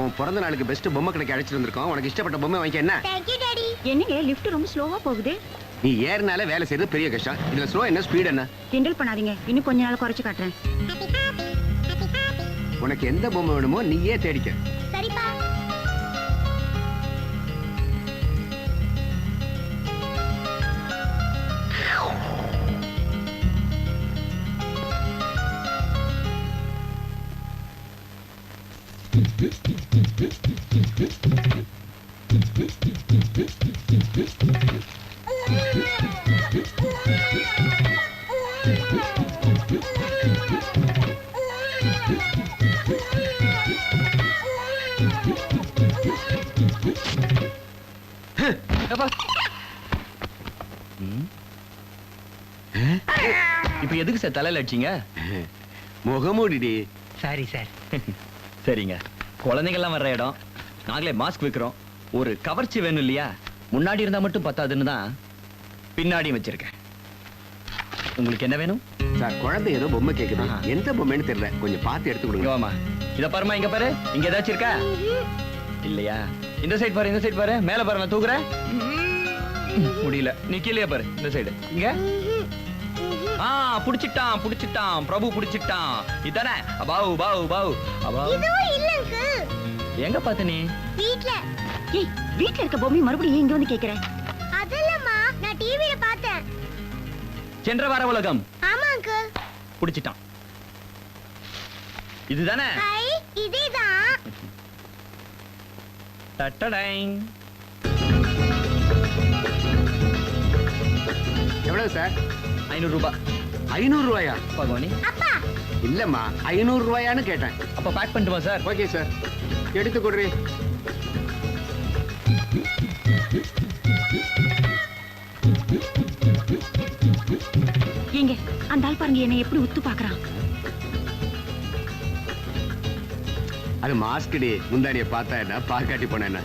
உன் பிறந்த நாளுக்கு பெஸ்ட் பொம்மை கடைக்கு அழைச்சிட்டு வந்திருக்கோம். உனக்கு இஷ்டப்பட்ட பொம்மை வாங்கிக்க என்ன? தேங்க்யூ டாடி என்னங்க லிஃப்ட் ரொம்ப ஸ்லோவா போகுது? நீ ஏறினால வேலை செய்யறது பெரிய கஷ்டம். இதுல ஸ்லோ என்ன? ஸ்பீட் என்ன? கிண்டல் பண்ணாதீங்க. இன்னும் கொஞ்ச நாள் குறைச்சு காட்டுறேன். உனக்கு எந்த பொம்மை வேணுமோ நீயே தேடிக்க. தலையில அடிச்சீங்க முகமூடிடி. சாரி சார் சரிங்க. குழந்தைங்கள்லாம் வர்ற இடம். நாங்களே மாஸ்க் வைக்கிறோம். ஒரு கவர்ச்சி வேணும் இல்லையா? முன்னாடி இருந்தா மட்டும் பத்தாதுன்னு தான் பின்னாடியும் வச்சிருக்கேன். உங்களுக்கு என்ன வேணும்? சார் குழந்தை ஏதோ பொம்மை கேக்குது. எந்த பொம்மைன்னு தெரியல. கொஞ்சம் பார்த்து எடுத்து கொடுங்க. வாமா இத பாருமா இங்க பாரு. இங்க ஏதாச்சும் இருக்கா? இல்லையா? இந்த சைடு பாரு இந்த சைடு பாரு. மேல பாரு நான் தூக்குறேன். முடியல. நீ கீழே பாரு இந்த சைடு இங்க. ஆ புடிச்சிட்டான் புடிச்சிட்டான். பிரபு புடிச்சிட்டான். இதானே? பாவு பாவு பாவு அபாவு. இதுவும் இல்ல அங்கிள் எங்க பார்த்த நீ? வீட்ல. ஏய் வீட்ல இருக்க பொம்மை மறுபடியும் இங்க வந்து கேக்குறேன் அதல்லம்மா நான் டிவில பார்த்தேன். சென்ற வார உலகம். ஆமா அங்கிள் புடிச்சிட்டான். இதுதானே? ஹை இதேதான். டட்டடைங். எவ்வளவு சார்? ஐநூறு ரூபாய் ஐநூறு ரூபாயா? பகவானி. அப்பா. இல்லம்மா ஐநூறு ரூபாயான்னு கேட்டேன். அப்ப பேக் பண்ணிட்டுமா சார் ஓகே சார் எடுத்து கொடுறி ஏங்க அந்த ஆள் பாருங்க என்னை எப்படி உத்து பாக்குறான் அது மாஸ்கடி முந்தாடிய பார்த்தா என்ன பாக்காட்டி போன என்ன?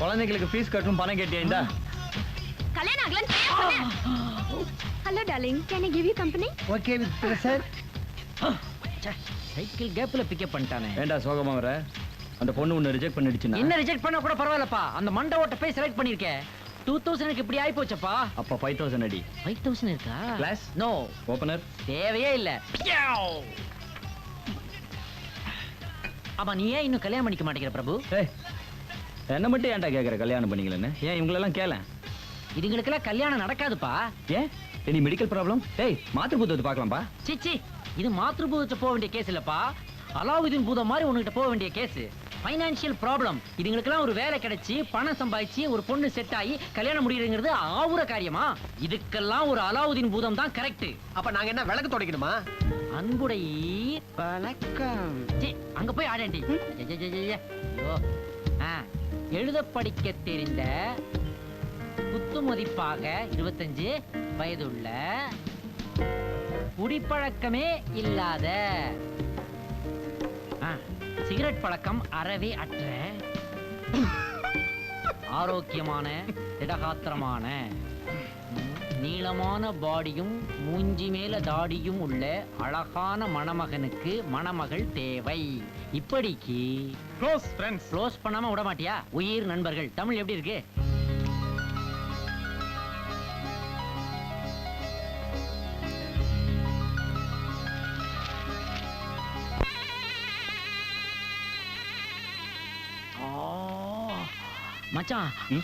குழந்தைங்களுக்கு ஃபீஸ் கட்டணும் பணம் கேட்டியா கல்யாணம் ஆகலன்னு hello darling can I give you company okay with sir cycle கேப்ல பிக்கப் பண்ணிட்டானே. வேண்டாம் சோகமா வர? அந்த பொண்ணு ஒன்னு ரிஜெக்ட் பண்ணிடுச்சுன்னா? என்ன ரிஜெக்ட் பண்ண கூட பரவாயில்லப்பா. அந்த மண்டை ஓட்ட போய் செலக்ட் பண்ணிருக்கேன் டூ தௌசண்ட்க்கு இப்படி ஆயி போச்சப்பா அப்ப ஃபைவ் தௌசண்ட் அடி. ஃபைவ் தௌசண்ட் இருக்கா? Class? நோ ஓபனர் தேவையே இல்ல. ஆமா நீ ஏன் இன்னும் கல்யாணம் பண்ணிக்க மாட்டேங்கிற பிரபு? ஏய் என்ன மட்டும் ஏன்டா கேக்குற கல்யாணம் பண்ணிக்கலன்னு? ஏன் இவங்களெல்லாம் கேள? இதுங்களுக்கெல்லாம் கல்யாணம் நடக்காதுப்பா. ஏன்? எனி மெடிக்கல் ப்ராப்ளம் டேய் மாத்திரை புத்தகத்தை பார்க்கலாம்ப்பா சிச்சி இது மாத்ரு பூதத்தை போக வேண்டிய கேஸ் இல்லப்பா. அலாவுதீன் பூதம் மாதிரி உன்கிட்ட போக வேண்டிய கேஸ் ஃபைனான்சியல் ப்ராப்ளம் இதுங்களுக்கெல்லாம் ஒரு வேலை கிடைச்சி பணம் சம்பாதிச்சு ஒரு பொண்ணு செட் ஆகி கல்யாணம் முடியுங்கிறது ஆவுற காரியமா? இதுக்கெல்லாம் ஒரு அலாவுதீன் பூதம் தான் கரெக்ட் அப்ப நாங்க என்ன விளக்கு துடைக்கணுமா? அன்புடை வணக்கம். அங்க போய் ஆடேண்டி எழுத படிக்க தெரிந்த குத்து மதிப்பாக இருபத்தஞ்சு வயதுள்ள குடிப்பழக்கமே இல்லாத சிகரெட் பழக்கம் அறவே அற்ற. ஆரோக்கியமான திடகாத்திரமான நீளமான பாடியும் மூஞ்சி மேல தாடியும் உள்ள அழகான மணமகனுக்கு மணமகள் தேவை. இப்படிக்கு க்ளோஸ் ஃப்ரெண்ட்ஸ் க்ளோஸ் பண்ணாம விட மாட்டியா? உயிர் நண்பர்கள். தமிழ் எப்படி இருக்கு? மச்சான்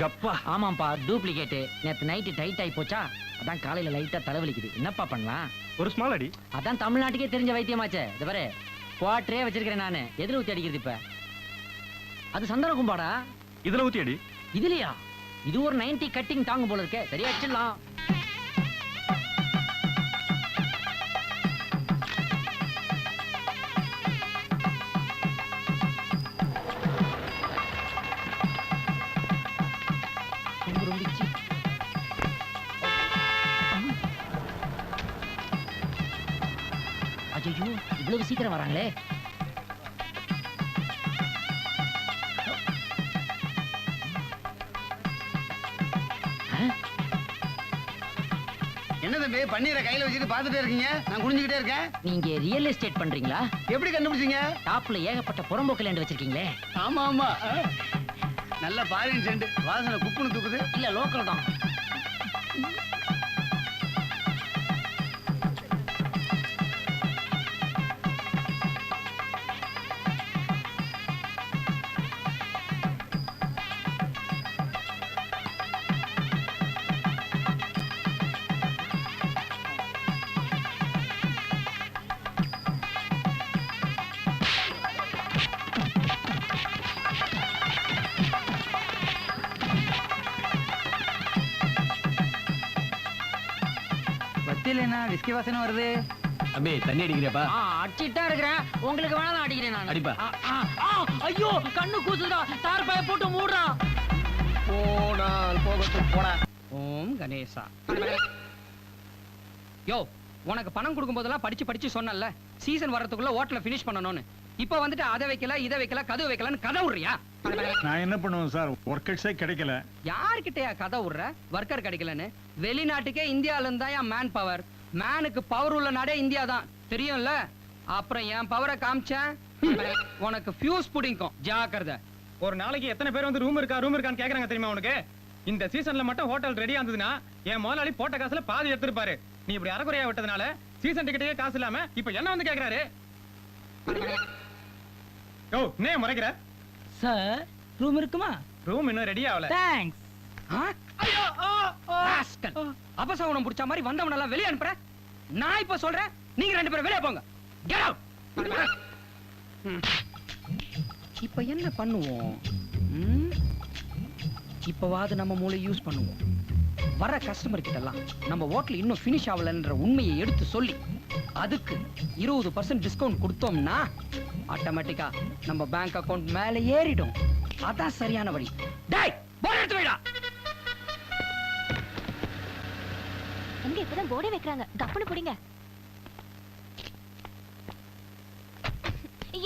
கப்பா. ஆமாப்பா டூப்ளிகேட் நேத்து நைட்டு டைட் ஆகி போச்சா? அதான் காலையில லைட்டா தலைவலிக்குது. என்னப்பா பண்ணலாம்? ஒரு ஸ்மால் அடி. அதான் தமிழ்நாட்டுக்கே தெரிஞ்ச வைத்தியமாச்சே. இது பாரு குவாட்டரே வச்சிருக்கிறேன் நானு. எதிர ஊத்தி அடிக்கிறது இப்ப? அது சந்தன கும்பாடா? இதுல ஊத்தி அடி. இதுலயா? இது ஒரு 90 கட்டிங் தாங்கும் போல இருக்கே. சரியா அடிச்சிடலாம். சீக்கிரம் வராங்களே. என்ன தம்பி பன்னீரை கையில வச்சுட்டு பாத்துட்டே இருக்கீங்க? நான் குனிஞ்சுக்கிட்டே இருக்கேன். நீங்க ரியல் எஸ்டேட் பண்றீங்களா? எப்படி கண்டுபிடிச்சீங்க? டாப்ல ஏகப்பட்ட புறம்போக்கு லேண்ட் வச்சிருக்கீங்களே. ஆமா ஆமா. நல்ல பாரின் செண்டு வாசனை குப்புன்னு தூக்குது. இல்ல லோக்கல் தான். விஸ்கி வாசனை வருது. அபி தண்ணி அடிக்கிறியாப்பா? ஆ, அடிச்சிட்டு இருக்கிறேன். உங்களுக்கு வேணா நான் அடிக்கிறேன் நான். அடிப்பா. ஐயோ கண்ணு கூசுதா தார் பய போட்டு மூடுறா. போனால் போகட்டும் போடா ஓம் கணேசா. யோ உனக்கு பணம் கொடுக்கும் போதெல்லாம் படிச்சு படிச்சு சொன்னல சீசன் வர்றதுக்குள்ள ஹோட்டல ஃபினிஷ் பண்ணணும்னு. இப்போ வந்துட்டு அதை வைக்கல இதை வைக்கல கதவு வைக்கலன்னு கதை விடுறியா? நான் என்ன பண்ணுவேன் சார்? ஒர்க்கர்ஸே கிடைக்கல. யார்கிட்டயா கதை விடுற? ஒர்க்கர் கிடைக்கலன்னு. வெளிநாட்டுக்கே இந்தியால இருந்தா மேன் பவர் மேனுக்கு பவர் உள்ள நாடே இந்தியா தான் தெரியும்ல? அப்புறம் என் பவரை காமிச்சேன். உனக்கு ஃபியூஸ் புடிங்கும் ஜாக்கிரதை. ஒரு நாளைக்கு எத்தனை பேர் வந்து ரூம் இருக்கா ரூம் இருக்கான்னு கேக்குறாங்க தெரியுமா உனக்கு? இந்த சீசன்ல மட்டும் ஹோட்டல் ரெடியா இருந்ததுன்னா என் முதலாளி போட்ட காசுல பாதி எடுத்திருப்பாரு. நீ இப்படி அறகுறையா விட்டதுனால சீசன் டிக்கெட்டே காசு இல்லாம இப்ப என்ன வந்து கேக்குறாரு? யோ நே முறைக்கிற? சார் ரூம் இருக்குமா? ரூம் இன்னும் ரெடி ஆகல. தேங்க்ஸ். அபசகுணம் புடிச்ச மாதிரி வந்தவன எல்லாம் வெளியே அனுப்புற. நான் இப்ப சொல்றேன் நீங்க ரெண்டு பேரும் வெளியே போங்க. இப்ப என்ன பண்ணுவோம்? இப்பவாது நம்ம மூளை யூஸ் பண்ணுவோம். வர கஸ்டமர் கிட்ட எல்லாம் நம்ம ஹோட்டல் இன்னும் ஃபினிஷ் ஆகலன்ற உண்மையை எடுத்து சொல்லி அதுக்கு இருபது பர்சன்ட் டிஸ்கவுண்ட் கொடுத்தோம்னா ஆட்டோமேட்டிக்கா நம்ம பேங்க் அக்கவுண்ட் மேல ஏறிடும். அதான் சரியான வழி. டேய் எடுத்து எங்க இப்பதான் போர்டே வைக்கிறாங்க. கப்புனு புடிங்க.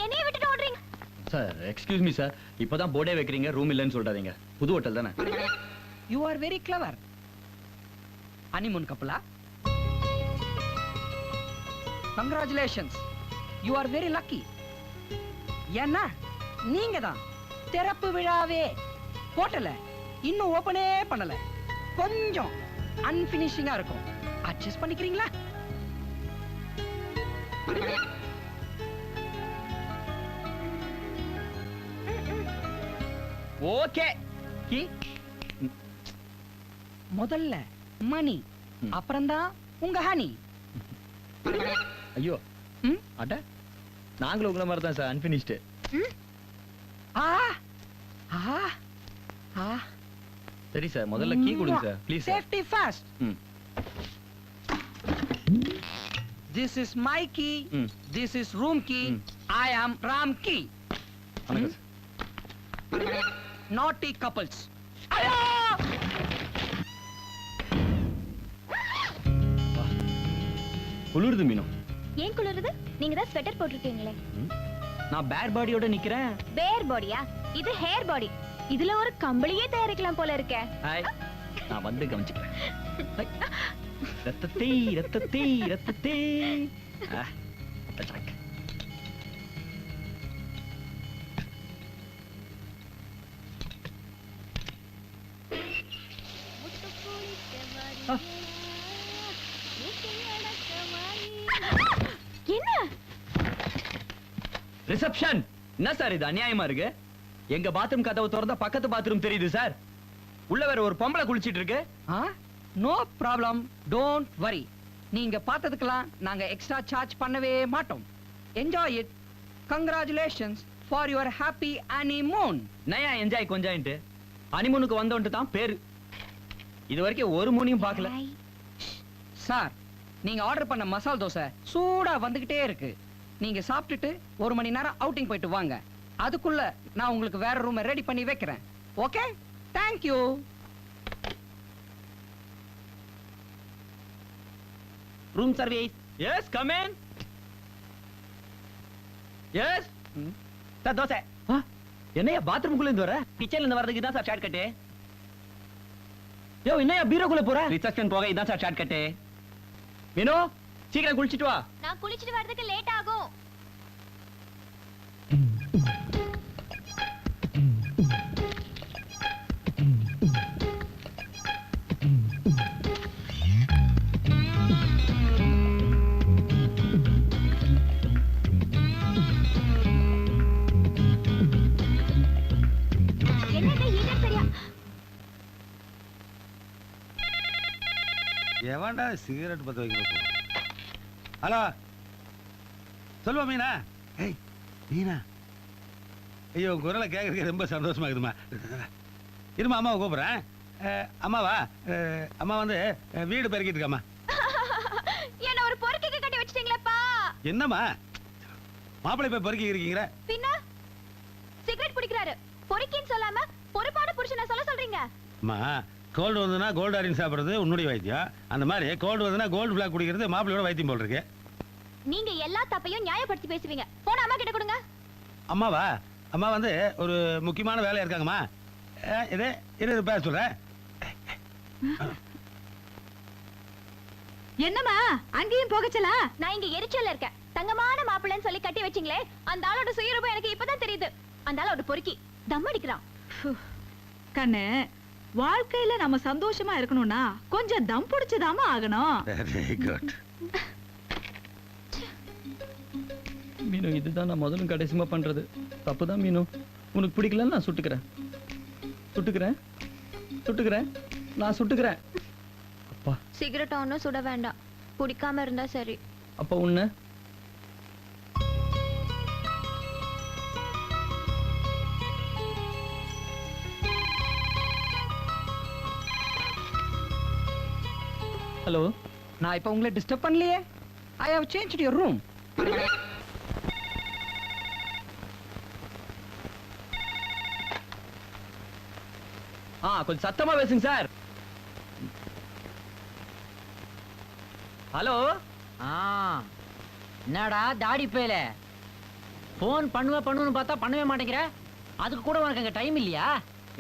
என்னைய விட்டுட்டு ஓடுறீங்க. சார் எக்ஸ்கியூஸ் மீ சார் இப்பதான் போர்டே வைக்கிறீங்க ரூம் இல்லைன்னு சொல்றாதீங்க. புது ஹோட்டல் தானே? You are very clever honeymoon கப்பலா congratulations you are very lucky ஏன்னா நீங்க தான் திறப்பு விழாவே ஹோட்டல இன்னும் ஓபனே பண்ணல. கொஞ்சம் அன்பினிஷிங்கா இருக்கும். அட்ஜஸ்ட் பண்ணிக்கிறீங்களா? ஓகே. முதல்ல மணி ம். அப்புறம்தான் உங்க ஹனி. ஐயோ? அட. நாங்களும் உங்களை மாதிரி தான் சார் அன்பினிஷ்டு சரி சார் முதல்ல கீ கொடுங்க sir please safety first hmm this is my key this is room key. I am Ram key நாட்டி கப்பல்ஸ் குளிருது மீனும் ஏன் குளிருது? நீங்க தான் ஸ்வெட்டர் போட்டிருக்கீங்களே. நான் பேர் பாடியோட நிக்கிறேன். பேர் பாடியா இது ஹேர் பாடி இதுல ஒரு கம்பளியே தயாரிக்கலாம் போல இருக்கே. நான் வந்து கவனிச்சுக்கிறேன். ரத்தத்தை ரத்தத்தை ரத்தத்தை. ரிசப்ஷன் என்ன சார் இது? அநியாயமா இருக்கு? எங்க பாத்ரூம் கதவு திறந்தா பக்கத்து பாத்ரூம் தெரியுது சார். உள்ள வேற ஒரு பொம்பளை குளிச்சிட்டு இருக்கு. நோ ப்ராப்ளம் டோன்ட் வரி நீங்க பார்த்ததுக்கெல்லாம் நாங்க எக்ஸ்ட்ரா சார்ஜ் பண்ணவே மாட்டோம். Enjoy it congratulations for your happy honeymoon Naya enjoy கொஞ்சாயின்ட்டு. அனிமூனுக்கு வந்தோன்ட்டு தான் பேரு. இது வரைக்கும் ஒரு மூணியும் பார்க்கல. சார் நீங்க ஆர்டர் பண்ண மசால் தோசை சூடா வந்துகிட்டே இருக்கு. நீங்க சாப்பிட்டுட்டு ஒரு மணி நேரம் அவுட்டிங் போயிட்டு வாங்க. அதுக்குள்ள நான் உங்களுக்கு வேற ரூம் ரெடி பண்ணி வைக்கிறேன். Okay thank you room service yes come in yes sir dosa. என்னையா பாத்ரூம்குள்ள இருந்து வர? கிச்சன்ல இருந்து வரதுக்கு தான் சார் ஷார்ட் கட்டு யோ என்னையா பீரோக்குள்ள போற? ரிசப்ஷன் போக இதான் சார் ஷார்ட் கட்டு மீனு சீக்கிரம் குளிச்சிட்டு வா. நான் குளிச்சிட்டு வரதுக்கு லேட் ஆகும். எவன்டா சிகரெட் பத்த வைக்க ஹலோ? சொல்லுவா மீனா. ஏய் மீனா. ஐயோ குரலை கேட்கறதுக்கு ரொம்ப சந்தோஷமா இருக்குதுமா இருமா அம்மாவை கூப்பிட்றேன். அம்மாவா அம்மா வந்து வீடு பெருக்கிட்டு இருக்காம்மா. என்ன ஒரு பொறுக்கைக்கு கட்டி வச்சிட்டீங்களேப்பா? என்னம்மா? மாப்பிள்ளை போய் பெருக்கி இருக்கீங்கிற? பின்ன? சிகரெட் குடிக்கிறாரு பொறுக்கின்னு சொல்லாம பொறுப்பான புருஷனை சொல்ல சொல்றீங்க. அம்மா கோல்டு வந்ததுன்னா கோல்டு அரின் சாப்பிட்றது உன்னுடைய வைத்தியம். அந்த மாதிரி கோல்டு வந்ததுன்னா கோல்டு பிளாக் குடிக்கிறது மாப்பிள்ளையோட வைத்தியம் போல் இருக்கு. நீங்க எல்லா தப்பையும் நியாயப்படுத்தி பேசுவீங்க. போன அம்மா கிட்ட கொடுங்க. அம்மாவா? அம்மா வந்து ஒரு முக்கியமான வேலையா இருக்காங்கம்மா. இது இரு பேச சொல்றேன். என்னம்மா? அங்கேயும் போகச்சலா? நான் இங்க எரிச்சல்ல இருக்கேன். தங்கமான மாப்பிள்ளைன்னு சொல்லி கட்டி வச்சிங்களே அந்த ஆளோட சுயரூபம் எனக்கு இப்பதான் தெரியுது. அந்த ஆளோட பொறுக்கி தம் அடிக்கிறான். கண்ணு வாழ்க்கையில நம்ம சந்தோஷமா இருக்கணும்னா கொஞ்சம் தம் புடிச்சுதாம ஆகணும். வெரி குட் மீனு இதுதான் நான் முதலும் கடைசிமா பண்றது. தப்பு தான் மீனு. உனக்கு பிடிக்கலன்னு நான் சுட்டுக்கிறேன். சுட்டுக்கிறேன். சுட்டுக்கிறேன். நான் சுட்டுக்கிறேன். அப்பா. சிகரெட் ஒன்னும் சுட வேண்டாம். குடிக்காம இருந்தா சரி. அப்பா உன்ன ஹலோ நான் இப்ப உங்களை டிஸ்டர்ப் பண்ணலையே. I have change your room ஆ கொஞ்சம் சத்தமா பேசுங்க சார். ஹலோ ஆ என்னடா தாடி பேல ஃபோன் பண்ணுவ பண்ணுவேன்னு பார்த்தா பண்ணவே மாட்டேங்கிற. அதுக்கு கூட உனக்கு அங்க டைம் இல்லையா?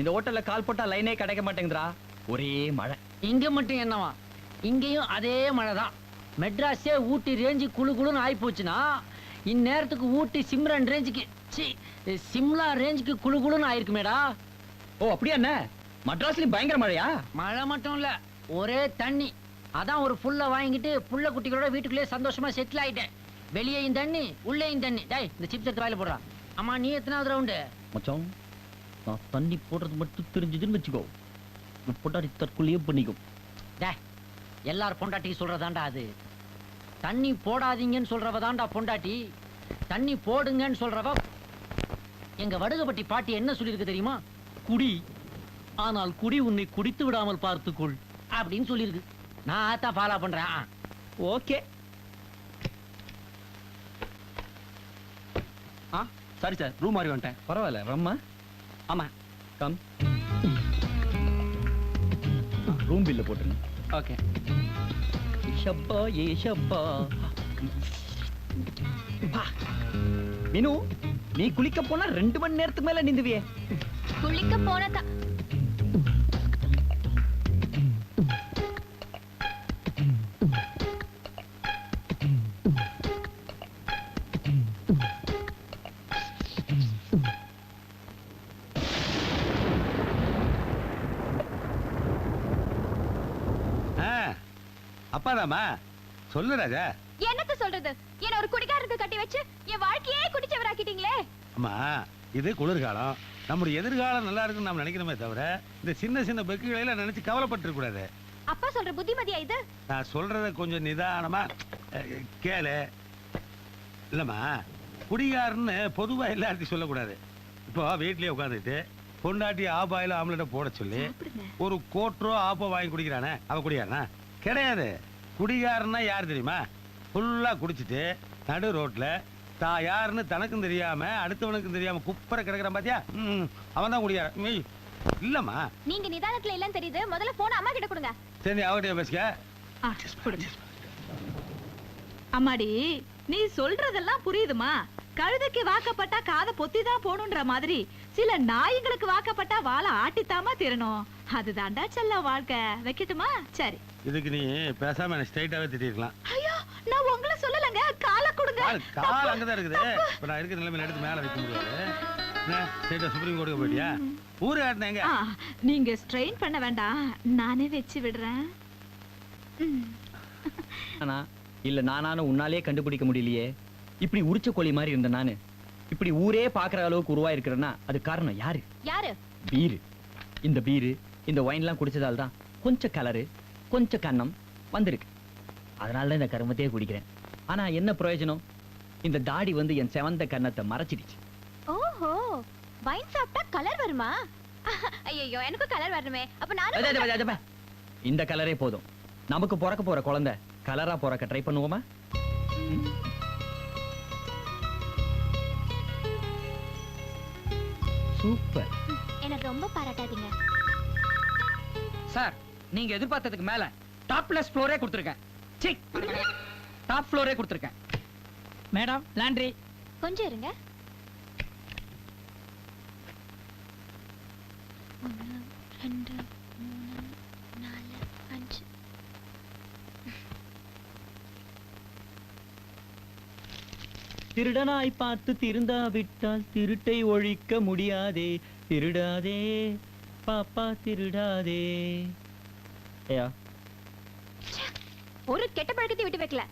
இந்த ஹோட்டல்ல கால் போட்டா லைனே கிடைக்க மாட்டேங்குதுடா. ஒரே மழை. இங்க மட்டும் என்னவா? இங்கேயும் அதே மழை தான் மெட்ராஸே ஊட்டி ரேஞ்சு குளு குளுன்னு ஆகி போச்சுன்னா இந்நேரத்துக்கு ஊட்டி சிம்ரன் ரேஞ்சுக்கு சி சிம்லா ரேஞ்சுக்கு குளு குளுன்னு ஆயிருக்குமேடா. ஓ அப்படியா என்ன? மட்ராஸ்லயும் பயங்கர மழையா? மழை மட்டும் இல்ல ஒரே தண்ணி. அதான் ஒரு புல்ல வாங்கிட்டு புள்ள குட்டிகளோட வீட்டுக்குள்ளேயே சந்தோஷமா செட்டில் ஆயிட்டேன். வெளியேயும் தண்ணி உள்ளேயும் தண்ணி. டேய் இந்த சிப்ஸ் எடுத்து வாயில போடுறா. அம்மா நீ எத்தனாவது ரவுண்டு மச்சான் நான் தண்ணி போடுறது மட்டும் தெரிஞ்சதுன்னு வச்சுக்கோ. பொட்டாடி தற்கொலையே பண்ணிக்கும். டேய் எல்லார் பொண்டாட்டிக்கு சொல்றதாண்டா அது? தண்ணி போடாதீங்கன்னு சொல்றவ தான்டா பொண்டாட்டி? தண்ணி போடுங்கன்னு சொல்றவ எங்க வடுகப்பட்டி பாட்டி என்ன சொல்லியிருக்கு தெரியுமா? குடி. ஆனால் குடி உன்னை குடித்து விடாமல் பார்த்துக்கொள் அப்படின்னு சொல்லியிருக்கு. நான் அதான் ஃபாலோ பண்றேன். ஆ. ஓகே. ஆ சாரி சார் ரூம் மாறி வந்துட்டேன். பரவாயில்ல ரம்மா. ஆமா. கம். ரூம் பில்ல போட்டுருங்க. ஓகே. ஏஷப்பா ஏஷப்பா. ஷப்பா நீ குளிக்க போனா ரெண்டு மணி நேரத்துக்கு மேல நிந்துவியே குளிக்க போனதா அப்பாதாம்மா சொல்லு ராஜா. என்னத்த சொல்றது? என்ன ஒரு குடிகாரனுக்கு கட்டி வச்சு என் வாழ்க்கையே குடிச்சவராக்கிட்டீங்களே. அம்மா இது குளிர்காலம். நம்முடைய எதிர்காலம் நல்லா இருக்குன்னு நாம் நினைக்கிறோமே தவிர இந்த சின்ன சின்ன பெக்குகளை எல்லாம் நினைச்சு கவலைப்பட்டு கூடாது அப்பா சொல்ற புத்திமதியா இது? நான் சொல்றத கொஞ்சம் நிதானமா அஹ், கேளு. இல்லம்மா குடிகாரன்னு பொதுவா எல்லார்ட்டையும் சொல்லக்கூடாது. இப்போ வீட்லயே உட்காந்துட்டு பொண்டாட்டி ஆபாயில ஆம்லெட்டை போட சொல்லி ஒரு கோட்ரோ ஆப்போ வாங்கி குடிக்கிறானே அவ குடிகாரனா? கிடையாது. குடிகாரன்னா யார் தெரியுமா? ஃபுல்லா குடிச்சிட்டு நடு ரோட்ல தான் யாருன்னு தனக்கும் தெரியாம அடுத்தவனுக்கும் தெரியாம குப்பரை கிடக்குறான் பாத்தியா? ம், அவன் தான் மெய். இல்லம்மா. நீங்க நிதானத்துல இல்லன்னு தெரியுது. முதல்ல போன அம்மா கிட்ட கொடுங்க. சரி அவகிட்ட பேசுக ஆ, கொடுங்க அம்மாடி நீ சொல்றதெல்லாம் புரியுதுமா? கழுதைக்கு வாக்கப்பட்டா காதை பொத்தி தான் போகணுன்ற மாதிரி. சில நாய்களுக்கு வாக்கப்பட்டா வாழை ஆட்டித்தாமா திரணும் அதுதான்டா செல்ல வாழ்க்கை. வைக்கட்டுமா? சரி. இதுக்கு நீ பேசாம என்ன ஸ்ட்ரைட்டாவே திட்டிருக்கலாம். ஐயோ நான் உங்களை சொல்லலங்க. காலை கொடுங்க. கால் கால் அங்கதான் இருக்குது. இப்ப நான் இருக்கிற நிலைமையில எடுத்து மேல வைக்க முடியாது. ஸ்ட்ரைட்டா சுப்ரீம் கோர்ட்டுக்கு போயிட்டியா? ஊரு காட்டின எங்க? ஆ, நீங்க ஸ்ட்ரெயின் பண்ண வேண்டாம். நானே வச்சு விடுறேன். இல்ல நானான உன்னாலே கண்டுபிடிக்க முடியலையே. இப்படி உரிச்ச கோழி மாதிரி இருந்த நானு. இப்படி ஊரே பாக்குற அளவுக்கு உருவாயிருக்கிறேன்னா அது காரணம் யாரு? யாரு? பீரு. இந்த பீரு இந்த ஒயின்லாம் குடிச்சதால தான் கொஞ்சம் கலரு கொஞ்சம் கன்னம் வந்திருக்கு. அதனால தான் இந்த கருமத்தையே குடிக்கிறேன். ஆனா என்ன பிரயோஜனம்? இந்த தாடி வந்து என் செவந்த கன்னத்தை மறைச்சிடுச்சு. ஓஹோ வைன் சாப்பிட்டா கலர் வருமா? ஐயோ எனக்கும் கலர் வரணுமே. அப்ப நானும். இந்த கலரே போதும். நமக்கு பிறக்க போற குழந்தை கலரா பிறக்க ட்ரை பண்ணுவோமா? சூப்பர். எனக்கு ரொம்ப பாராட்டாதீங்க. சார் நீங்க எதிர்பார்த்ததுக்கு மேல டாப்லெஸ் ஃப்ளோரே கொடுத்துருக்கேன். சி டாப் ஃப்ளோரே கொடுத்துருக்கேன். Madam laundry. கொஞ்சம் இருங்க. ஒண்ணு, ரெண்டு, மூணு, நாலு, அஞ்சு. திருடனாய் பார்த்து திருந்தா விட்டால் திருட்டை ஒழிக்க முடியாதே. திருடாதே. பாப்பா திருடாதே. ஏயா ஒரு கெட்ட பழக்கத்தையும் விட்டு வைக்கல.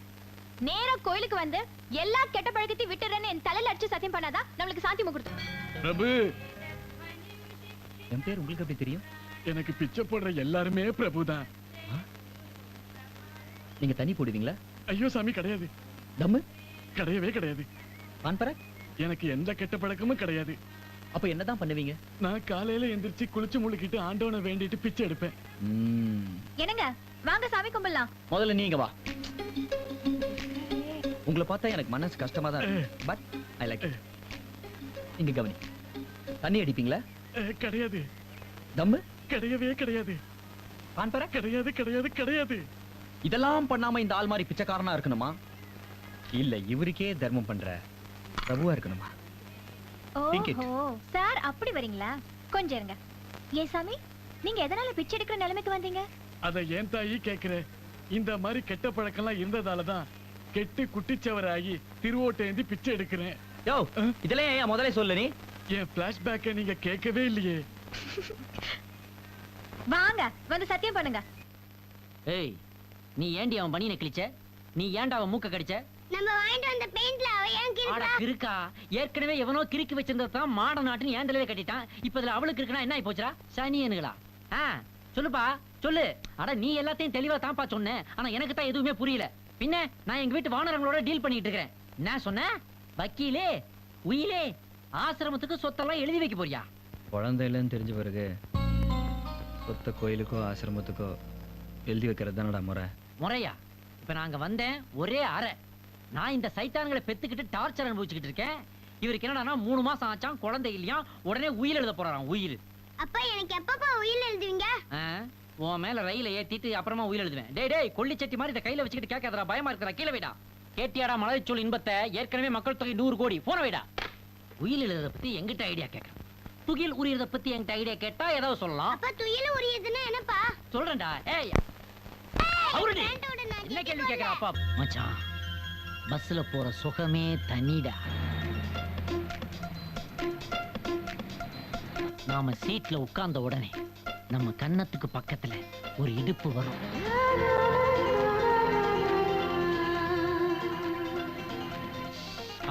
நேரா கோயிலுக்கு வந்து எல்லா கெட்ட பழக்கத்தையும் விட்டுறேன்னு என் தலையில அடிச்சு சத்தியம் பண்ணாதான் நம்மளுக்கு சாந்தி முகூர்த்தம். பிரபு! என் பேர் உங்களுக்கு எப்படி தெரியும்? எனக்கு பிச்சை போடுற எல்லாருமே பிரபு தான் நீங்க தண்ணி போடுவீங்களா? ஐயோ சாமி கிடையாது. தம்மு? கிடையவே கிடையாது. பான்பர எனக்கு எந்த கெட்ட பழக்கமும் கிடையாது. அப்ப என்னதான் பண்ணுவீங்க? நான் காலையில எந்திரிச்சு குளிச்சு முழுக்கிட்டு ஆண்டவனை வேண்டிட்டு பிச்சை எடுப்பேன். ம், என்னங்க? வாங்க சாமி கும்பிடலாம். முதல்ல நீங்க வா. உங்களை பார்த்தா எனக்கு மனசு கஷ்டமா தான் பட் ஐ லைக் இங்க கவனி. தண்ணி அடிப்பீங்களா? அஹ், கிடையாது. தம்மு? கிடையவே கிடையாது. பான்பர கிடையாது கிடையாது கிடையாது. இதெல்லாம் பண்ணாம இந்த ஆள் மாதிரி பிச்சைக்காரனா இருக்கணுமா? இல்ல இவருக்கே தர்மம் பண்ற பிரபுவா இருக்கணுமா. ஓஹோ சார் அப்படி வரீங்களா? கொஞ்சம் இருங்க. ஏன் சாமி நீங்க எதனால பிச்சை எடுக்கிற நிலைமைக்கு வந்தீங்க? அத ஏன் தாயி கேக்குற இந்த மாதிரி கெட்ட பழக்கம்லாம் இருந்ததால தான் கெட்டு குட்டிச்சவராகி திருவோட்டேந்தி பிச்சை எடுக்கிறேன் யோ இதெல்லாம் ஏன் முதல்ல சொல்லு நீ? என் பிளாஷ்பேக்கை நீங்க கேட்கவே இல்லையே. வாங்க வந்து சத்தியம் பண்ணுங்க. ஏய் நீ ஏண்டி அவன் பனியனை கிழிச்ச? நீ ஏன்டா அவன் மூக்க கடிச்ச? நம்ம வாங்கிட்டு வந்த பெயிண்ட்ல அவ ஏன் ஆடா கிறுக்கா. ஏற்கனவே எவனோ கிறுக்கி வச்சிருந்தது தான் மாட நாட்டுன்னு ஏன் தலையில கட்டிட்டான். இப்ப இதுல அவளுக்கு இருக்குன்னா என்ன ஆயி போச்சுடா? சனியனுங்களா ஆ சொல்லுப்பா சொல்லு. அட நீ எல்லாத்தையும் தெளிவா தான்ப்பா சொன்ன. ஆனா எனக்கு தான் எதுவுமே புரியல. பின்ன நான் எங்க வீட்டு வானரங்களோட டீல் பண்ணிட்டு இருக்கிறேன். என்ன சொன்ன? வக்கீலே உயிலே ஆசிரமத்துக்கு சொத்தெல்லாம் எழுதி வைக்க போறியா? குழந்தை இல்லைன்னு தெரிஞ்ச பிறகு சொத்த கோயிலுக்கோ ஆசிரமத்துக்கோ எழுதி வைக்கிறது தானடா முறை. முறையா? இப்ப நாங்க வந்தேன் ஒரே அறை. நான் இந்த சைத்தான்களை பெத்துக்கிட்டு டார்ச்சர் அனுபவிச்சுக்கிட்டு இருக்கேன். இவருக்கு என்னடான்னா மூணு மாசம் ஆச்சாம் குழந்தை இல்லையா? உடனே உயிர் எழுத போறாராம் உயிர். அப்பா எனக்கு எப்பப்பா உயில் எழுதுவீங்க? உன் மேல ரயில ஏத்திட்டு அப்புறமா உயிர் எழுதுவேன். டேய் டேய் கொல்லிச்சட்டி மாதிரி இதை கையில வச்சுக்கிட்டு கேட்காதடா பயமா இருக்கிறா கீழே வைடா கேட்டியாடா மலைச்சொல் இன்பத்தை? ஏற்கனவே மக்கள் தொகை நூறு கோடி. போன வைடா உயிர் எழுதுறத பத்தி எங்கிட்ட ஐடியா கேட்கறேன். துகில் உரியறத பத்தி என்கிட்ட ஐடியா கேட்டா ஏதாவது சொல்லலாம். அப்பா துயில உரியதுன்னா என்னப்பா? சொல்றேன்டா ஏய். அவருடி என்ன கேள்வி கேட்கற அப்பா? மச்சான். பஸ்ல போற சுகமே தனிடா. நாம சீட்ல உட்கார்ந்த உடனே நம்ம கன்னத்துக்கு பக்கத்துல ஒரு இடுப்பு வரும்.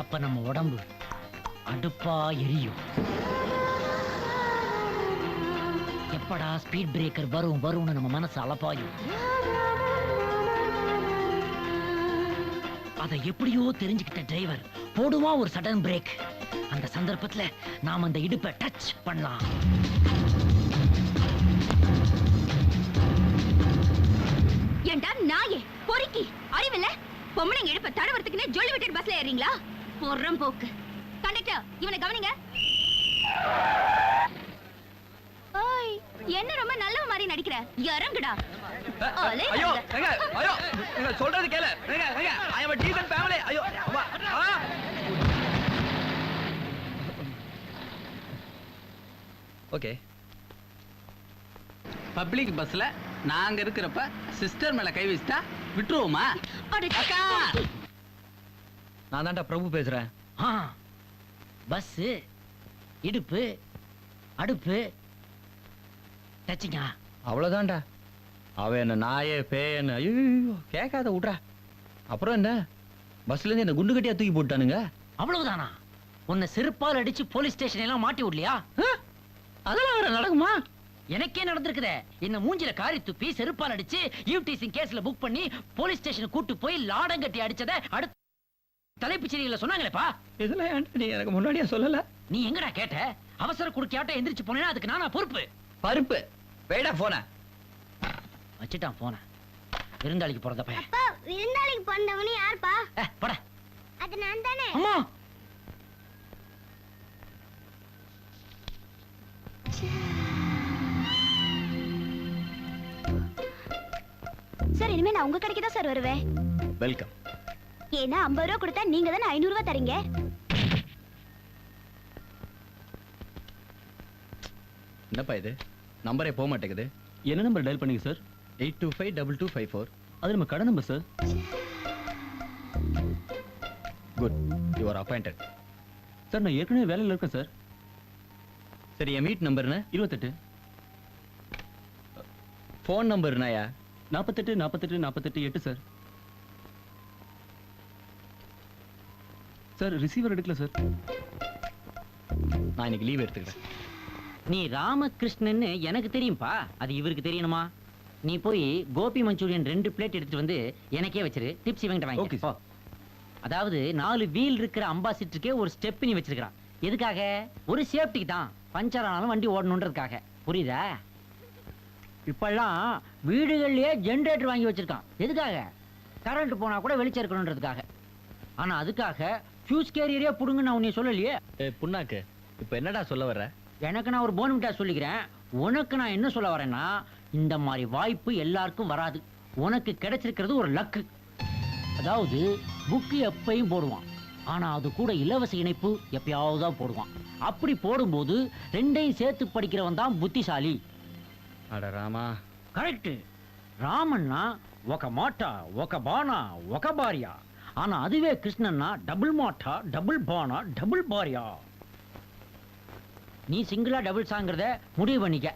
அப்ப நம்ம உடம்பு அடுப்பா எரியும். எப்படா ஸ்பீட் பிரேக்கர் வரும் வரும்னு நம்ம மனசு அலப்பாயும். அதை எப்படியோ தெரிஞ்சுக்கிட்ட டிரைவர் போடுவான் ஒரு சடன் பிரேக் அந்த சந்தர்ப்பத்துல நாம அந்த இடுப்பை டச் பண்ணலாம். ஏண்டா நாயே பொறுக்கி அறிவில்ல? பொம்பளைங்க எடுப்ப தடவறதுக்குன்னு ஜொல்லி விட்டு பஸ்ல ஏறீங்களா பொறம் போக்கு. கண்டக்டர் இவனை கவனிங்க. ஓய் என்ன ரொம்ப நல்ல மாதிரி நடிக்கிற? இறங்குடா. ஐயோ அலே. ஏங்க ஐயோ ஏங்க, சொல்றது கேளு. ஏங்க ஏங்க ஐ அம் டீசன்ட் ஃபேமிலி ஐயோ அம்மா, ஆ? ஓகே பப்ளிக் பஸ்ல நாங்க இருக்கிறப்ப சிஸ்டர் மேல கை வச்சுட்டா விட்டுருவோமா? நான் தான்டா பிரபு பேசுறேன். பஸ் இடுப்பு அடுப்பு. டச்சிங்கா. அவ்வளவுதான்டா. அவ என்ன நாயே பேயன்னு ஐயோ கேட்காத விட்றா. அப்புறம் என்ன? பஸ்ல இருந்து என்ன குண்டு கட்டியா தூக்கி போட்டானுங்க அவ்வளவுதானா? உன்னை செருப்பால் அடிச்சு போலீஸ் ஸ்டேஷன் எல்லாம் மாட்டி விடலையா? அதெல்லாம் வேற நடக்குமா? எனக்கே நடந்திருக்குதே. என்ன மூஞ்சில காரி துப்பி செருப்பால் அடிச்சு யூடிசிங் கேஸ்ல புக் பண்ணி போலீஸ் ஸ்டேஷன் கூட்டு போய் லாடம் கட்டி அடிச்சத அடுத்த தலைப்புச் செய்தியில சொன்னாங்களேப்பா. இதெல்லாம் நீ எனக்கு முன்னாடியே சொல்லல? நீ எங்கடா கேட்ட? அவசர குடுக்கியாட்ட எந்திரிச்சு போனேன்னா அதுக்கு நானா பொறுப்பு? பருப்பு. வேடா போன வச்சுட்டான் போன. விருந்தாளிக்கு பிறந்த பையன். அப்பா விருந்தாளிக்கு பிறந்தவனு யாருப்பா? ஏ, போடா. அது நான் தானே. அம்மா. சார் இனிமே நான் உங்க கடைக்கு தான் சார் வருவேன். வெல்கம் ஏன்னா ஐம்பது ரூபா கொடுத்தா நீங்க தானே ஐநூறு ரூபா தரீங்க? என்னப்பா இது? நம்பரே போக மாட்டேங்குது. என்ன நம்பர் டயல் பண்ணீங்க sir? Eight two five double two five four அது நம்ம கடை number sir good you are appointed sir நான் ஏற்கனவே வேலையில் இருக்கேன் சார் சரி என் மீட் நம்பர்னு இருபத்தெட்டு. ஃபோன் நம்பர்னாயா நாற்பத்தெட்டு நாற்பத்தெட்டு நாற்பத்தெட்டு எட்டு சார் சார் ரிசீவர் எடுக்கல சார் நான் இன்னைக்கு லீவ் எடுத்துக்கிறேன். நீ ராமகிருஷ்ணன்னு எனக்கு தெரியும்பா. அது இவருக்கு தெரியணுமா? நீ போய் கோபி மஞ்சூரியன் ரெண்டு பிளேட் எடுத்துட்டு வந்து எனக்கே வச்சிரு. டிப்ஸ் இவங்கிட்ட வாங்கி போ. அதாவது நாலு வீல் இருக்கிற அம்பாசிட்டருக்கே ஒரு ஸ்டெப் நீ வச்சிருக்கான் எதுக்காக? ஒரு சேஃப்டிக்கு தான். பஞ்சர் ஆனாலும் வண்டி ஓடணுன்றதுக்காக. புரியுதா? இப்பெல்லாம் வீடுகள்லயே ஜெனரேட்டர் வாங்கி வச்சிருக்கான். எதுக்காக? கரண்ட் போனா கூட வெளிச்சம் இருக்கணுன்றதுக்காக. ஆனா அதுக்காக ஃபியூஸ் கேரியரே புடுங்க நான் உன்னை சொல்லலையே? புண்ணாக்கு இப்போ என்னடா சொல்ல வர்ற? எனக்கு நான் ஒரு போன்விட்டா சொல்லிக்கிறேன். உனக்கு நான் என்ன சொல்ல வரேன்னா இந்த மாதிரி வாய்ப்பு எல்லாருக்கும் வராது உனக்கு கிடைச்சிருக்கிறது ஒரு லக்கு அதாவது புக்கு எப்பயும் போடுவான் ஆனா அது கூட இலவச இணைப்பு எப்பயாவது தான் போடுவான் அப்படி போடும்போது ரெண்டையும் சேர்த்து படிக்கிறவன் தான் புத்திசாலி அட ராமா కరెక్ట్ రామన్న ఒక మాట ఒక బాణ ఒక భార్య ఆనా అదివే కృష్ణన్న డబుల్ మాట డబుల్ బాణ డబుల్ భార్య நீ சிங்கிளா டபுள் சாங்கிறத முடிவு பண்ணிக்க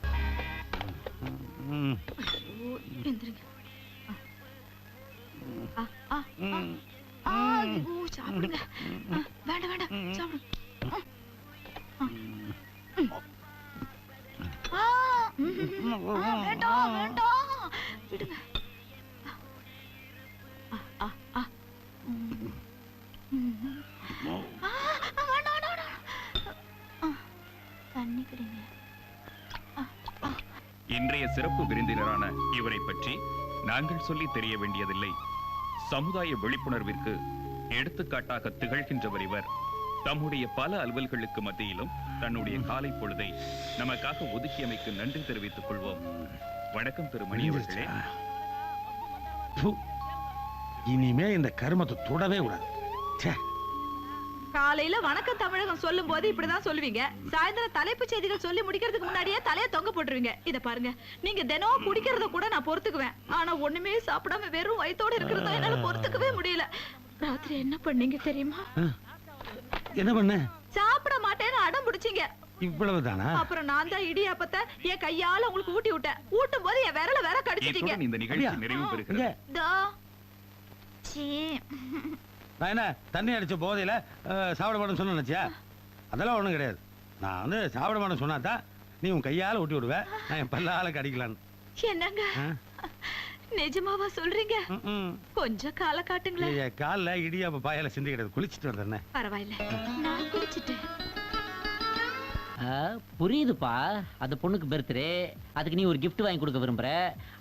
சாப்பிடுங்க. சிறப்பு விருந்தினரான இவரை பற்றி நாங்கள் சொல்லி தெரிய வேண்டியதில்லை. சமுதாய விழிப்புணர்விற்கு எடுத்துக்காட்டாக திகழ்கின்றவர் இவர். தம்முடைய பல அலுவல்களுக்கு மத்தியிலும் தன்னுடைய காலை பொழுதை நமக்காக ஒதுக்கியமைக்கு நன்றி தெரிவித்துக் கொள்வோம். வணக்கம் திரு மணி அவர்களே. இனிமே இந்த கருமத்தை தொடவே கூடாது. காலையில வணக்கம் தமிழகம் சொல்லும் போது இப்படிதான் சொல்லுவீங்க. சாயந்தரம் தலைப்புச் செய்திகள் சொல்லி முடிக்கிறதுக்கு முன்னாடியே தலைய தொங்க போட்டுருவீங்க. இத பாருங்க. நீங்க தினம் குடிக்கிறத கூட நான் பொறுத்துக்குவேன். ஆனா ஒண்ணுமே சாப்பிடாம வெறும் வயித்தோட இருக்கிறத என்னால பொறுத்துக்கவே முடியல. ராத்திரி என்ன பண்ணீங்க தெரியுமா? என்ன பண்ண? சாப்பிட மாட்டேன்னு அடம் பிடிச்சீங்க. இவ்வளவுதானா? அப்புறம் நான் தான் இடியாப்பத்தை என் கையால உங்களுக்கு ஊட்டி விட்டேன். ஊட்டும் போது என் விரல வேற கடிச்சிட்டீங்க. இத்துடன் இந்த நிகழ்ச்சி அப்படியா? நிறைவு பெறுகிறது. தோ. சீ. நான் என்ன தண்ணி அடிச்ச போதையில சாப்பிட மாட்டேன்னு சொன்ன நினைச்சியா? அதெல்லாம் ஒண்ணும் கிடையாது. நான் வந்து சாப்பிட மாட்டேன்னு சொன்னாதான் நீ உன் கையால ஊட்டி விடுவ. நான் என் பல்லால கடிக்கலான்னு. என்னங்க? நிஜமாவா சொல்றீங்க. கொஞ்சம் கால காட்டுங்களேன். என் கால்ல இடியாப்ப பாயால சிந்தி கிடையாது குளிச்சுட்டு வந்தேன் பரவாயில்ல. நான் குளிச்சிட்டேன். ஆ, புரியுதுப்பா. அந்த பொண்ணுக்கு பர்த்டே அதுக்கு நீ ஒரு gift வாங்கி கொடுக்க விரும்புற.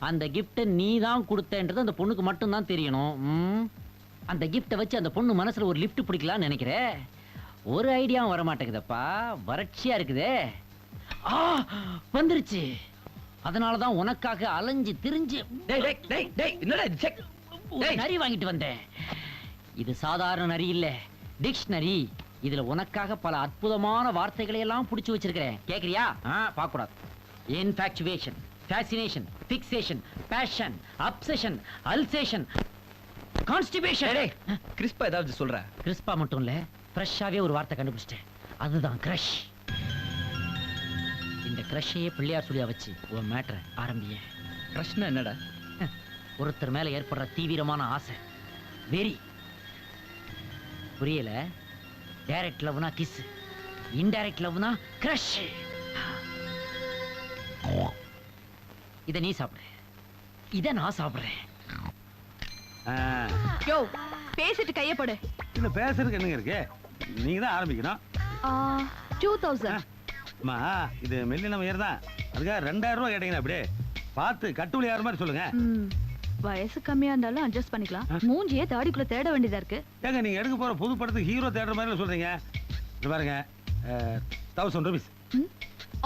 அந்த கிஃப்ட்டை நீ தான் கொடுத்தன்றது அந்த பொண்ணுக்கு மட்டும்தான் தெரியணும். ம்? அந்த கிஃப்ட்டை வச்சு அந்த பொண்ணு மனசுல ஒரு லிஃப்ட் பிடிக்கலாம்னு நினைக்கிற. ஒரு ஐடியாவும் வர மாட்டேங்குதப்பா வறட்சியா இருக்குதே. ஆ வந்துருச்சு. அதனால தான் உனக்காக அலைஞ்சு திரிஞ்சு. நரி வாங்கிட்டு வந்தேன். இது சாதாரண நரி இல்ல. டிக்ஷனரி. இதுல உனக்காக பல அற்புதமான வார்த்தைகளை எல்லாம் புடிச்சு வச்சிருக்கிறேன். கேக்குறியா? ஆ பார்க்க கூடாது infatuation fascination fixation passion obsession alsatian constipation டேய் கிறிஸ்பா ஏதாவது சொல்ற? கிறிஸ்பா மட்டும் இல்ல ஃப்ரெஷ்ஷாவே ஒரு வார்த்தை கண்டுபிடிச்சிட்டேன். அதுதான் கிரஷ் இந்த கிரஷையே பிள்ளையார் சொல்லியா வச்சு உன் மேட்ரை ஆரம்பிய. பிரச்சனை என்னடா? ஒருத்தர் மேல ஏற்படுற தீவிரமான ஆசை. வெறி. புரியல? டைரக்ட் லவ்னா கிஸ் இன்டைரக்ட் லவ்னா கிரஷ் இத நீ சாப்பிடு. இத நான் சாப்பிடுறேன். யோ பேசிட்டு கைய போடு. இல்ல பேசுறதுக்கு என்னங்க இருக்கு? நீங்க தான் ஆரம்பிக்கணும். டூ தௌசண்ட் அம்மா இது மெல்லின உயர் தான் அதுக்காக ரெண்டாயிரம் ரூபாய் கேட்டீங்கன்னா அப்படியே பார்த்து கட்டுவலி யார் மாதிரி சொல்லுங்க. வயசு கம்மியா இருந்தாலும் அட்ஜஸ்ட் பண்ணிக்கலாம். மூஞ்சியே தாடிக்குள்ள தேட வேண்டியதா இருக்கு. ஏங்க நீங்க எடுக்க போற புது படத்துக்கு ஹீரோ தேடுற மாதிரி சொல்றீங்க. இது பாருங்க. தௌசண்ட் ருபீஸ்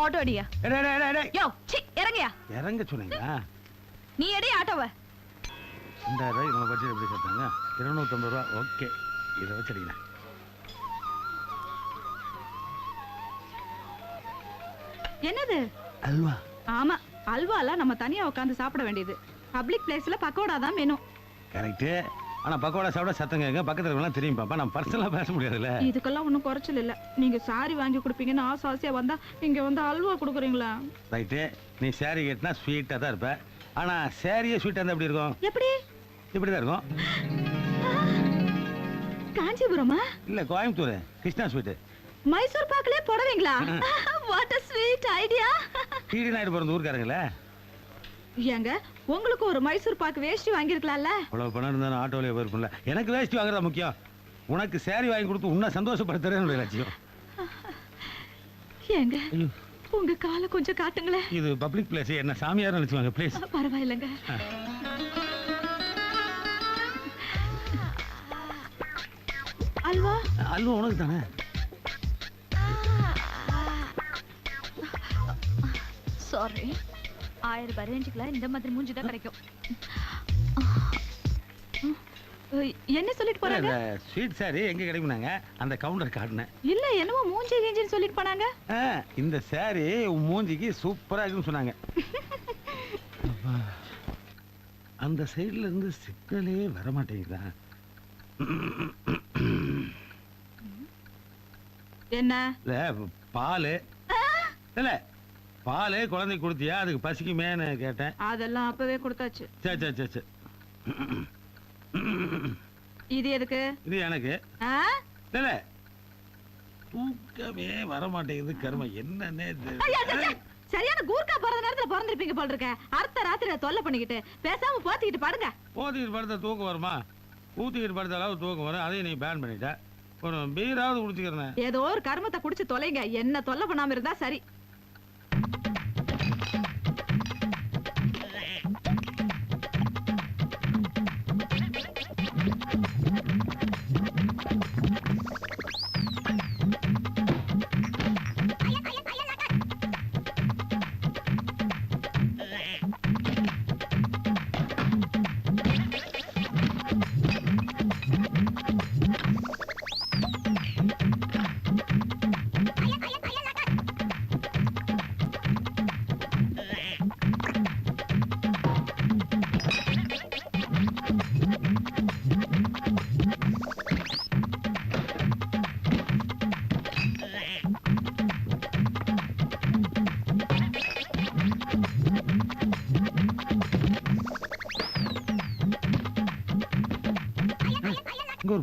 ஆட்டோ அடியா. இறங்கயா. இறங்க சொன்னீங்க நீ எடி ஆட்டோவ. ரெண்டாயிரம் ரூபாய் நம்ம பட்ஜெட் எப்படி சேர்த்தாங்க? இருநூத்தம்பது ரூபா ஓகே இதை வச்சிருக்கீங்க. என்னது? அல்வா. ஆமா அல்வாலாம் நம்ம தனியா உட்கார்ந்து சாப்பிட வேண்டியது. பப்ளிக் பிளேஸ்ல பக்கோடா தான் வேணும் கரெக்டு ஆனா பக்கோடா சாப்பிட சத்தம் கேட்க பக்கத்துல இருக்கவங்களாம் தெரியும் பாப்பா. நான் பர்சனலா பேச முடியாதுல்ல. இதுக்கெல்லாம் ஒன்றும் குறைச்சல் இல்ல. நீங்க சாரி வாங்கி கொடுப்பீங்கன்னு ஆசை ஆசையா வந்தா இங்க வந்து அல்வா கொடுக்குறீங்களா? ரைட்டு நீ சேரீ கட்டினா ஸ்வீட்டாக தான் இருப்ப. ஆனா சேரீயே ஸ்வீட்டாக இருந்தால் எப்படி இருக்கும்? எப்படி? இப்படி தான் இருக்கும். காஞ்சிபுரமா? இல்ல கோயம்புத்தூர். கிருஷ்ணா ஸ்வீட்டு. மைசூர் பாக்கலே போடுவீங்களா? What a sweet idea DD Naidu பிறந்த ஊருக்காரங்களே? ஏங்க உங்களுக்கு ஒரு மைசூர் பாக்கு வேஷ்டி வாங்கியிருக்கலாம்ல? அவ்வளோ பணம் இருந்தாலும் ஆட்டோவிலே போயிருக்கும்ல எனக்கு வேஷ்டி வாங்குறதா முக்கியம்? உனக்கு சேரீ வாங்கி கொடுத்து உன்னை சந்தோஷப்படுத்துறேன் என்னுடைய லட்சியம். ஏங்க உங்க காலை கொஞ்சம் காட்டுங்களேன். இது பப்ளிக் பிளேஸ் என்ன சாமியார் நினைச்சுவாங்க ப்ளீஸ் பரவாயில்லைங்க. அல்வா? அல்வா உனக்கு தானே சாரி ஆயிரம் ரூபாய் ரேஞ்சுக்குலாம் இந்த மாதிரி மூஞ்சி தான் கிடைக்கும். என்ன சொல்லிட்டு போறாங்க? ஸ்வீட் சாரி எங்க கிடைக்குனாங்க அந்த கவுண்டர் காட்டினேன். இல்ல என்னமோ மூஞ்சி கீஞ்சின்னு சொல்லிட்டு போனாங்க. இந்த சாரி உன் மூஞ்சிக்கு சூப்பரா இருக்குன்னு சொன்னாங்க. அந்த சைடுல இருந்து சிக்கலே வர மாட்டேங்குதா என்ன? பால். இல்ல பால் குழந்தைக்கு கொடுத்தியா? அதுக்கு பசிக்குமேன்னு கேட்டேன். அதெல்லாம் அப்பவே கொடுத்தாச்சு. சரி சரி சரி சரி இது எதுக்கு? இது எனக்கு? இல்ல தூக்கமே வர மாட்டேங்குது கரும. என்னன்னே. சரியான கூர்க்கா பிறந்த நேரத்துல பிறந்திருப்பீங்க போல இருக்க. அடுத்த ராத்திரி தொல்லை பண்ணிக்கிட்டு பேசாம போத்திக்கிட்டு பாடுங்க. போத்திக்கிட்டு படுத்தா தூக்கம் வருமா? ஊத்திக்கிட்டு படுத்த அளவு தூக்கம் வரும். அதையும் நீ பேன் பண்ணிட்ட. ஒரு பீராவது குடிச்சுக்கிறேன். ஏதோ ஒரு கர்மத்தை குடிச்சு தொலைங்க. என்ன தொல்லை பண்ணாம இருந்தா சரி.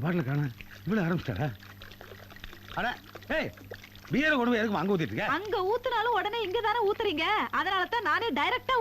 பாட்டில் காண. இவ்வளோ ஆரம்பிச்சிட்டாரா? அட ஏய் பியரை கொண்டு போய் எதுக்கு அங்கே ஊற்றிட்டு இருக்க? அங்க ஊத்துனாலும் உடனே இங்க தானே ஊத்துறீங்க. அதனால தான் நானே டைரக்டா